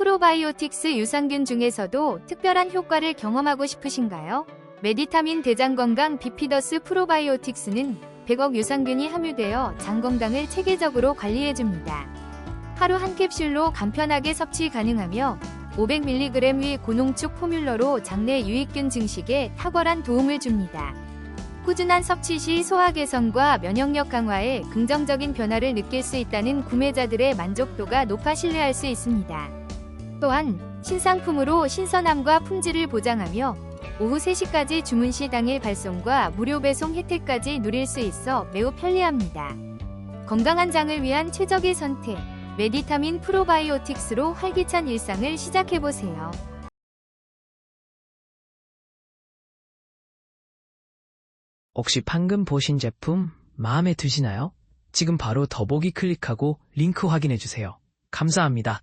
프로바이오틱스 유산균 중에서도 특별한 효과를 경험하고 싶으신가요? 메디타민 대장 건강 비피더스 프로바이오틱스는 100억 유산균이 함유되어 장 건강을 체계적으로 관리해줍니다. 하루 한 캡슐로 간편하게 섭취 가능하며 500mg의 고농축 포뮬러로 장내 유익균 증식에 탁월한 도움을 줍니다. 꾸준한 섭취 시 소화 개선과 면역력 강화에 긍정적인 변화를 느낄 수 있다는 구매자들의 만족도가 높아 신뢰할 수 있습니다. 또한 신상품으로 신선함과 품질을 보장하며 오후 3시까지 주문 시 당일 발송과 무료 배송 혜택까지 누릴 수 있어 매우 편리합니다. 건강한 장을 위한 최적의 선택, 메디타민 프로바이오틱스로 활기찬 일상을 시작해보세요. 혹시 방금 보신 제품 마음에 드시나요? 지금 바로 더보기 클릭하고 링크 확인해주세요. 감사합니다.